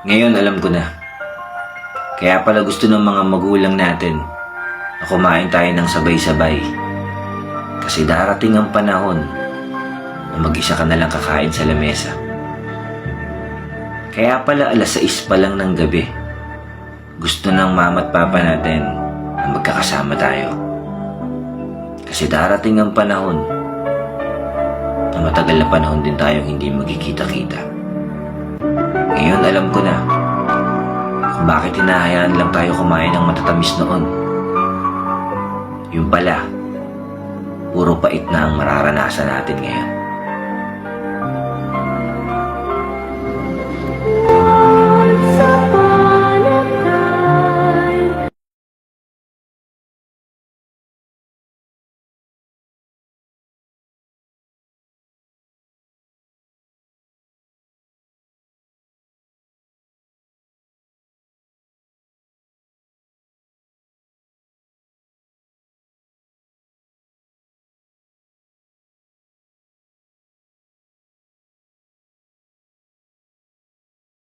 Ngayon alam ko na. Kaya pala gusto ng mga magulang natin na kumain tayo ng sabay-sabay. Kasi darating ang panahon na mag-isa ka na lang kakain sa lamesa. Kaya pala alas 6 pa lang ng gabi. Gusto ng mama at papa natin na magkakasama tayo. Kasi darating ang panahon na matagal na panahon din tayong hindi magkikita-kita. Alam ko na kung bakit hinahayaan lang tayo kumain ng matatamis noon. Yung pala, puro pait na ang mararanasan natin ngayon.